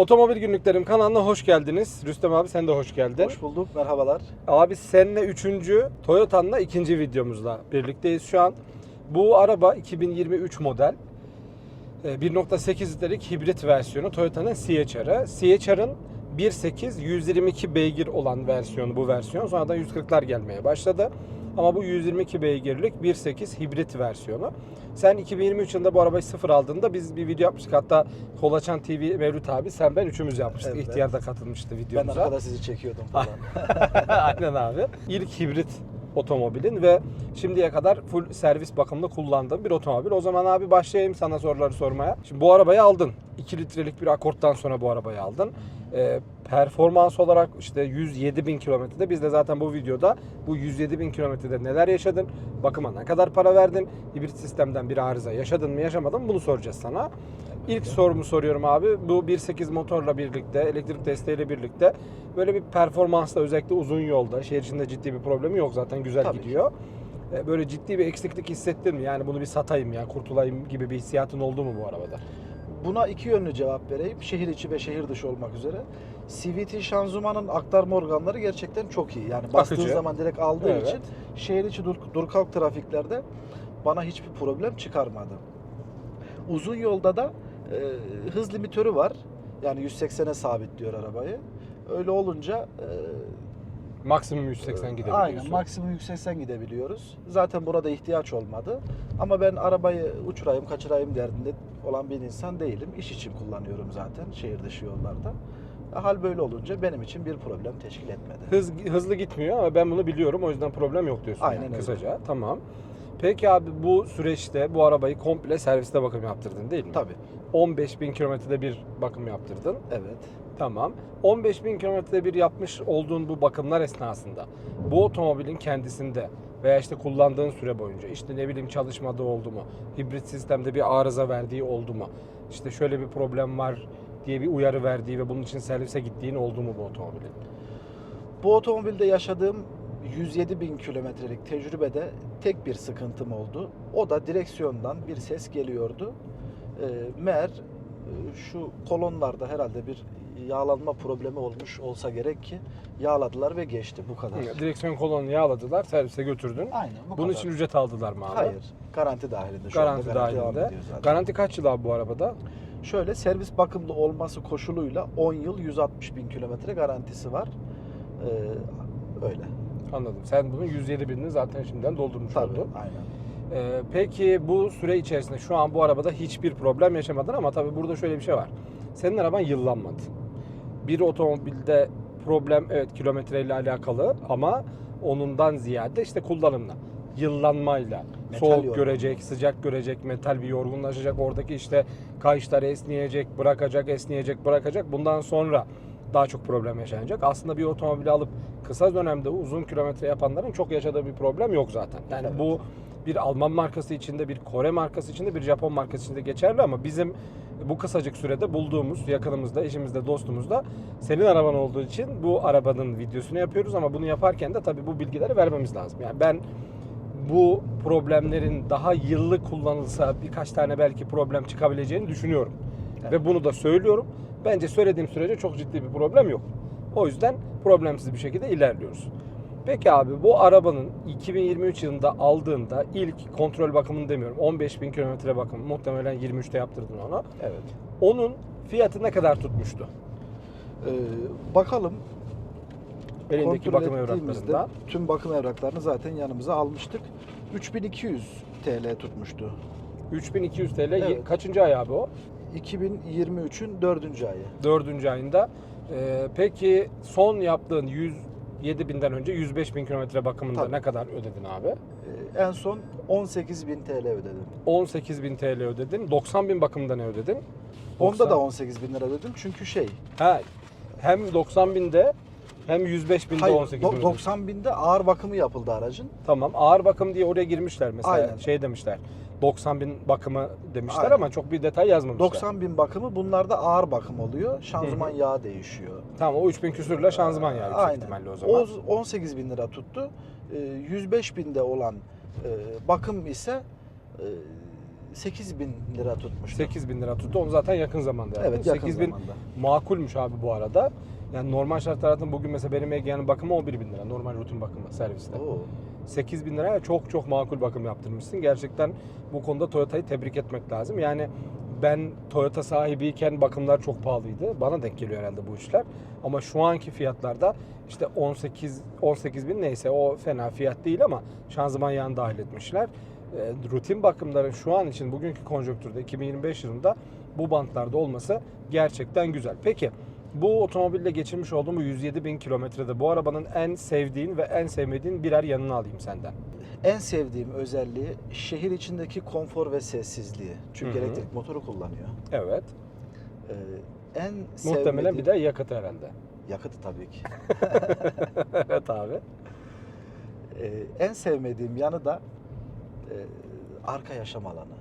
Otomobil Günlüklerim kanalına hoş geldiniz. Rüstem abi sen de hoş geldin. Hoş bulduk, merhabalar. Abi seninle üçüncü, Toyota'nla ikinci videomuzla birlikteyiz şu an. Bu araba 2023 model. Ee, 1.8 litrelik hibrit versiyonu Toyota'nın CHR'ı. CHR'ın 1.8 122 beygir olan versiyonu bu versiyon. Sonradan 140'lar gelmeye başladı. Ama bu 122 beygirlik 1.8 hibrit versiyonu. Sen 2023 yılında bu arabayı sıfır aldığında biz bir video yapmıştık. Hatta Kolaçan TV Mevlüt abi sen ben üçümüz yapmıştık. Evet. İhtiyar da katılmıştı Ben videomuza. arkada sizi çekiyordum falan. Aynen abi. İlk hibrit otomobilin ve şimdiye kadar full servis bakımlı kullandığım bir otomobil. O zaman abi başlayayım sana soruları sormaya. Şimdi bu arabayı aldın. 2 litrelik bir akorttan sonra bu arabayı aldın. Ee, performans olarak işte 107 bin kilometrede biz de zaten bu videoda bu 107 bin kilometrede neler yaşadın? Bakıma ne kadar para verdin? Hibrit sistemden bir arıza yaşadın mı yaşamadın mı? Bunu soracağız sana. İlk sorumu soruyorum abi. Bu 1.8 motorla birlikte, elektrik desteğiyle birlikte böyle bir performansla özellikle uzun yolda, şehir içinde ciddi bir problemi yok zaten güzel Tabii gidiyor. E, Böyle ciddi bir eksiklik hissettin mi? Yani bunu bir satayım ya, kurtulayım gibi bir hissiyatın oldu mu bu arabada? Buna iki yönlü cevap vereyim. Şehir içi ve şehir dışı olmak üzere. CVT şanzımanın aktarma organları gerçekten çok iyi. Yani bastığın Akıcı. zaman direkt aldığı Evet. için şehir içi dur, dur kalk trafiklerde bana hiçbir problem çıkarmadı. Uzun yolda da e, hız limitörü var. Yani 180'e sabitliyor arabayı. Öyle olunca e, Maksimum 180 gidebiliyorsun. Aynen maksimum 180 gidebiliyoruz. Zaten burada ihtiyaç olmadı. Ama ben arabayı uçurayım, kaçırayım derdinde olan bir insan değilim. İş için kullanıyorum zaten şehir dışı yollarda. E, Hal böyle olunca benim için bir problem teşkil etmedi. Hız, hızlı gitmiyor ama ben bunu biliyorum o yüzden problem yok diyorsun Aynen yani öyle. kısaca. Tamam. Peki abi bu süreçte bu arabayı komple serviste bakım yaptırdın değil mi? Tabii. 15 bin kilometrede bir bakım yaptırdın. Evet. Tamam. 15 bin kilometrede bir yapmış olduğun bu bakımlar esnasında bu otomobilin kendisinde veya işte kullandığın süre boyunca işte ne bileyim çalışmadığı oldu mu? Hibrit sistemde bir arıza verdiği oldu mu? İşte şöyle bir problem var diye bir uyarı verdiği ve bunun için servise gittiğin oldu mu bu otomobilin? Bu otomobilde yaşadığım 107 bin kilometrelik tecrübede tek bir sıkıntım oldu. O da direksiyondan bir ses geliyordu. E, meğer şu kolonlarda herhalde bir yağlanma problemi olmuş olsa gerek ki yağladılar ve geçti bu kadar. Direksiyon kolonunu yağladılar, servise götürdün. Aynen bu Bunun kadar. için ücret aldılar mı abi? Hayır. Garanti dahilinde şu Garanti anda. Garanti dahilinde. Garanti kaç yıl abi bu arabada? Şöyle servis bakımlı olması koşuluyla 10 yıl 160 bin kilometre garantisi var. Ee, öyle. Anladım. Sen bunun 107 binini zaten şimdiden doldurmuş Tabii. oldun. Aynen. Ee, peki bu süre içerisinde şu an bu arabada hiçbir problem yaşamadın ama tabii burada şöyle bir şey var. Senin araban yıllanmadı. Bir otomobilde problem evet kilometreyle alakalı ama onundan ziyade işte kullanımla, yıllanmayla, Metal soğuk yorgunluğu. görecek, sıcak görecek, metal bir yorgunlaşacak, oradaki işte kayışlar esneyecek, bırakacak, esneyecek, bırakacak. Bundan sonra daha çok problem yaşanacak. Aslında bir otomobili alıp kısa dönemde uzun kilometre yapanların çok yaşadığı bir problem yok zaten. Yani Evet. bu bir Alman markası içinde, bir Kore markası içinde, bir Japon markası içinde geçerli ama bizim bu kısacık sürede bulduğumuz yakınımızda, eşimizde, dostumuzda senin araban olduğu için bu arabanın videosunu yapıyoruz ama bunu yaparken de tabii bu bilgileri vermemiz lazım. Yani ben bu problemlerin daha yıllık kullanılsa birkaç tane belki problem çıkabileceğini düşünüyorum. Evet. Ve bunu da söylüyorum. Bence söylediğim sürece çok ciddi bir problem yok. O yüzden problemsiz bir şekilde ilerliyoruz. Peki abi bu arabanın 2023 yılında aldığında ilk kontrol bakımını demiyorum. 15 bin kilometre bakım. Muhtemelen 23'te yaptırdın onu. Evet. Onun fiyatı ne kadar tutmuştu? Ee, bakalım. Elindeki Kontrol bakım evraklarında. Tüm bakım evraklarını zaten yanımıza almıştık. 3200 TL tutmuştu. 3200 TL. Evet. Kaçıncı ay abi o? 2023'ün 4. ayı. Dördüncü ayında. Ee, peki son yaptığın 107 binden önce 105 bin kilometre bakımında Tabii. ne kadar ödedin abi? Ee, en son 18.000 TL ödedim. 18 bin TL ödedin. 90 bin bakımında ne ödedin? Onda 90. da 18 bin lira ödedim çünkü şey Ha, hem 90 binde hem 105 binde hayır, 18 bin do- ödedin. 90 binde ağır bakımı yapıldı aracın. Tamam ağır bakım diye oraya girmişler mesela Aynen. şey demişler 90 bin bakımı demişler Aynen. ama çok bir detay yazmamışlar. 90 bin bakımı bunlarda ağır bakım oluyor. Şanzıman Hı yağı değişiyor. Tamam o 3000 küsürle şanzıman yağı yüksek Aynen. ihtimalle o zaman. O 18 bin lira tuttu. Ee, 105 binde olan e, bakım ise e, 8 bin lira tutmuştu. 8 bin lira tuttu. Onu zaten yakın zamanda yaptın. Evet yakın 8 bin zamanda. makulmüş abi bu arada. Yani normal şartlar altında bugün mesela benim Egea'nın bakımı 11 bin lira. Normal rutin bakımı serviste. Oo. 8 bin liraya çok çok makul bakım yaptırmışsın. Gerçekten bu konuda Toyota'yı tebrik etmek lazım. Yani ben Toyota sahibiyken bakımlar çok pahalıydı. Bana denk geliyor herhalde bu işler. Ama şu anki fiyatlarda işte 18 18 bin neyse o fena fiyat değil ama şanzıman yağını dahil etmişler. E, rutin bakımların şu an için bugünkü konjonktürde 2025 yılında bu bantlarda olması gerçekten güzel. Peki bu otomobille geçirmiş olduğum bu 107 bin kilometrede bu arabanın en sevdiğin ve en sevmediğin birer yanını alayım senden. En sevdiğim özelliği şehir içindeki konfor ve sessizliği. Çünkü Hı hı. elektrik motoru kullanıyor. Evet. Ee, en Muhtemelen sevmediğim- bir de yakıt herhalde. yakıtı tabii ki. evet abi. Ee, en sevmediğim yanı da e, arka yaşam alanı.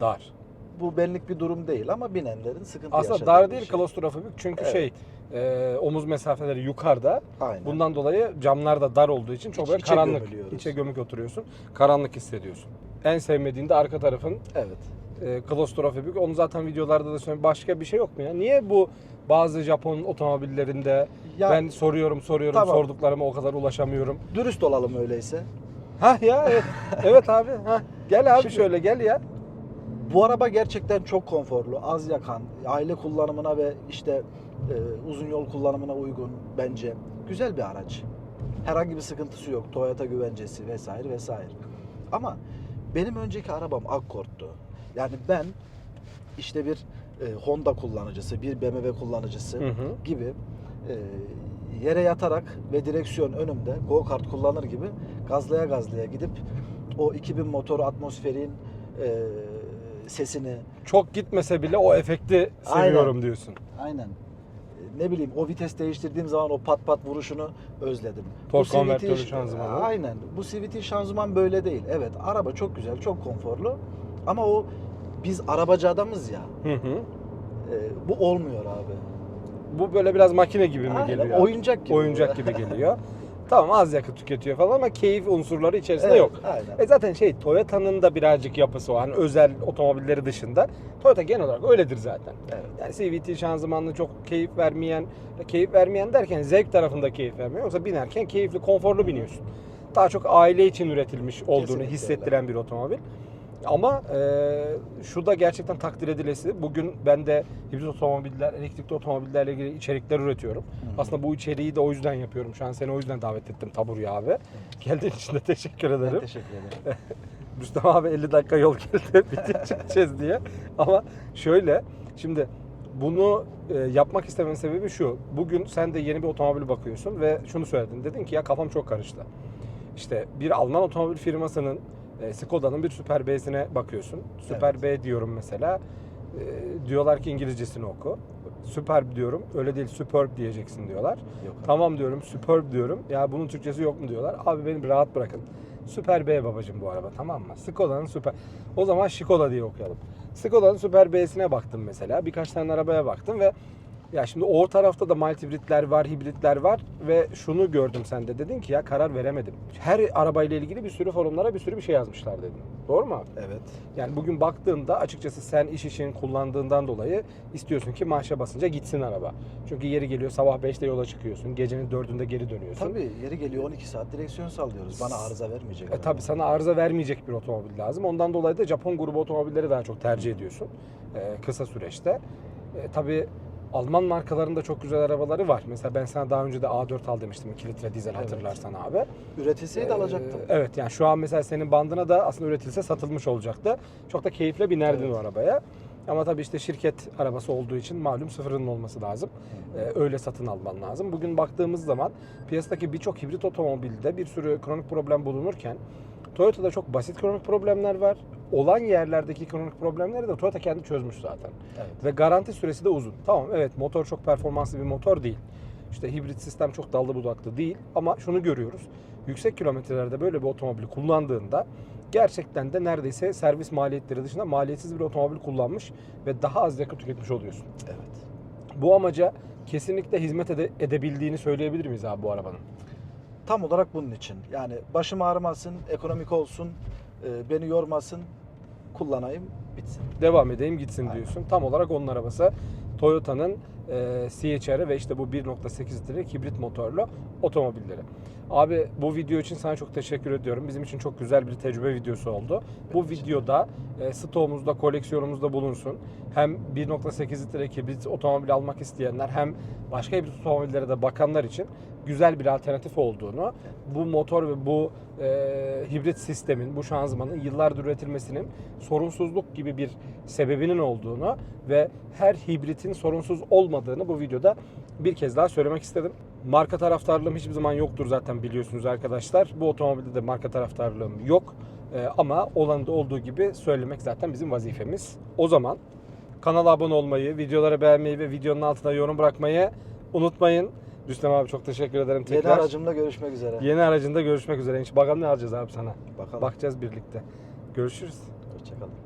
Dar. Bu benlik bir durum değil ama binenlerin sıkıntı Aslında dar değil şey. klostrofobik çünkü Evet. şey e, omuz mesafeleri yukarıda. Aynen. Bundan dolayı camlar da dar olduğu için çok İç- böyle karanlık. içe gömük oturuyorsun. Karanlık hissediyorsun. En sevmediğin de arka tarafın Evet. e, klostrofobik. Onu zaten videolarda da söylüyorum. Başka bir şey yok mu ya? Niye bu bazı Japon otomobillerinde Ya ben soruyorum soruyorum Tamam. sorduklarıma o kadar ulaşamıyorum. dürüst olalım öyleyse. Hah ya evet. evet abi. Hah. Gel abi Şimdi- şöyle gel ya. Bu araba gerçekten çok konforlu, az yakan, aile kullanımına ve işte e, uzun yol kullanımına uygun bence. Güzel bir araç. Herhangi bir sıkıntısı yok. Toyota güvencesi vesaire vesaire. Ama benim önceki arabam Accord'tu. Yani ben işte bir e, Honda kullanıcısı, bir BMW kullanıcısı Hı hı. gibi e, yere yatarak ve direksiyon önümde go kart kullanır gibi gazlaya gazlaya gidip o 2000 motor atmosferin e, sesini Çok gitmese bile o efekti seviyorum Aynen. diyorsun. aynen e, ne bileyim o vites değiştirdiğim zaman o pat pat vuruşunu özledim. Tork konvertörü şanzımanı. Aynen. Bu CVT şanzıman böyle değil. Evet araba çok güzel, çok konforlu. Ama o biz arabacı adamız ya. Hı hı. e, bu olmuyor abi. Bu böyle biraz makine gibi mi Aynen, geliyor? oyuncak gibi. Oyuncak gibi geliyor. tamam az yakıt tüketiyor falan ama keyif unsurları içerisinde Evet, yok. Aynen. E zaten şey Toyota'nın da birazcık yapısı o. Hani özel otomobilleri dışında. Toyota genel olarak öyledir zaten. Evet. Yani CVT şanzımanlı çok keyif vermeyen, keyif vermeyen derken zevk tarafında keyif vermiyor. Yoksa binerken keyifli, konforlu biniyorsun. Daha çok aile için üretilmiş olduğunu Kesinlikle hissettiren bir otomobil. Ama e, şu da gerçekten takdir edilesi. Bugün ben de hibrit otomobiller, elektrikli otomobillerle ilgili içerikler üretiyorum. Hı. Aslında bu içeriği de o yüzden yapıyorum. Şu an seni o yüzden davet ettim Taburya abi. Geldiğin için de teşekkür Ben ederim. teşekkür ederim. Rüstem abi 50 dakika yol geldi bitti çıkacağız diye. Ama şöyle şimdi bunu e, yapmak istememin sebebi şu. Bugün sen de yeni bir otomobil bakıyorsun ve şunu söyledin. Dedin ki ya kafam çok karıştı. İşte bir Alman otomobil firmasının e, Skoda'nın bir Super B'sine bakıyorsun. Super B diyorum mesela. E, diyorlar ki İngilizcesini oku. Superb diyorum. Öyle değil Superb diyeceksin diyorlar. Yok. Tamam diyorum, Superb diyorum. Ya bunun Türkçesi yok mu diyorlar. Abi beni rahat bırakın. Süper B babacım bu araba tamam mı? Skoda'nın Süper. O zaman Şikoda diye okuyalım. Skoda'nın Süper B'sine baktım mesela. Birkaç tane arabaya baktım ve ya şimdi o tarafta da mild hibritler var, hibritler var ve şunu gördüm sen de dedin ki ya karar veremedim. Her arabayla ilgili bir sürü forumlara bir sürü bir şey yazmışlar dedin. Doğru mu abi? Evet. Yani bugün baktığında açıkçası sen iş için kullandığından dolayı istiyorsun ki maaşa basınca gitsin araba. Çünkü yeri geliyor sabah 5'te yola çıkıyorsun. Gecenin 4'ünde geri dönüyorsun. Tabii yeri geliyor 12 saat direksiyon sallıyoruz. Bana arıza vermeyecek. E, tabii sana arıza vermeyecek bir otomobil lazım. Ondan dolayı da Japon grubu otomobilleri daha çok tercih ediyorsun e, kısa süreçte. E, tabii Alman markalarında çok güzel arabaları var. Mesela ben sana daha önce de A4 al demiştim 2 litre dizel Evet. hatırlarsan abi. Üretilseydi Ee, alacaktım. Evet yani şu an mesela senin bandına da aslında üretilse satılmış olacaktı. Çok da keyifle binerdin Evet. o arabaya. Ama tabii işte şirket arabası olduğu için malum sıfırının olması lazım. Ee, öyle satın alman lazım. Bugün baktığımız zaman piyasadaki birçok hibrit otomobilde bir sürü kronik problem bulunurken Toyota'da çok basit kronik problemler var. Olan yerlerdeki kronik problemleri de Toyota kendi çözmüş zaten. Evet. Ve garanti süresi de uzun. Tamam evet motor çok performanslı bir motor değil. İşte hibrit sistem çok dallı budaklı değil. Ama şunu görüyoruz. Yüksek kilometrelerde böyle bir otomobili kullandığında gerçekten de neredeyse servis maliyetleri dışında maliyetsiz bir otomobil kullanmış ve daha az yakıt tüketmiş oluyorsun. Evet. Bu amaca kesinlikle hizmet ede- edebildiğini söyleyebilir miyiz abi bu arabanın? Tam olarak bunun için. Yani başım ağrımasın, ekonomik olsun, e, beni yormasın. Kullanayım bitsin. devam edeyim gitsin diyorsun. Tam olarak onun arabası Toyota'nın e, CHR ve işte bu 1.8 litrelik hibrit motorlu otomobilleri. Abi bu video için sana çok teşekkür ediyorum. Bizim için çok güzel bir tecrübe videosu oldu. Bu videoda e, stoğumuzda, koleksiyonumuzda bulunsun. Hem 1.8 litrelik hibrit otomobil almak isteyenler hem başka hibrit otomobillere de bakanlar için güzel bir alternatif olduğunu, bu motor ve bu e, hibrit sistemin, bu şanzımanın yıllardır üretilmesinin sorunsuzluk gibi bir sebebinin olduğunu ve her hibritin sorunsuz olmadığını bu videoda bir kez daha söylemek istedim. Marka taraftarlığım hiçbir zaman yoktur zaten biliyorsunuz arkadaşlar. Bu otomobilde de marka taraftarlığım yok. E, ama olan da olduğu gibi söylemek zaten bizim vazifemiz. O zaman kanala abone olmayı, videoları beğenmeyi ve videonun altına yorum bırakmayı unutmayın. Rüstem abi çok teşekkür ederim Yeni tekrar. aracımla görüşmek üzere. Yeni aracında görüşmek üzere. Bakalım ne alacağız abi sana. Bakalım. Bakacağız birlikte. Görüşürüz. Hoşçakalın.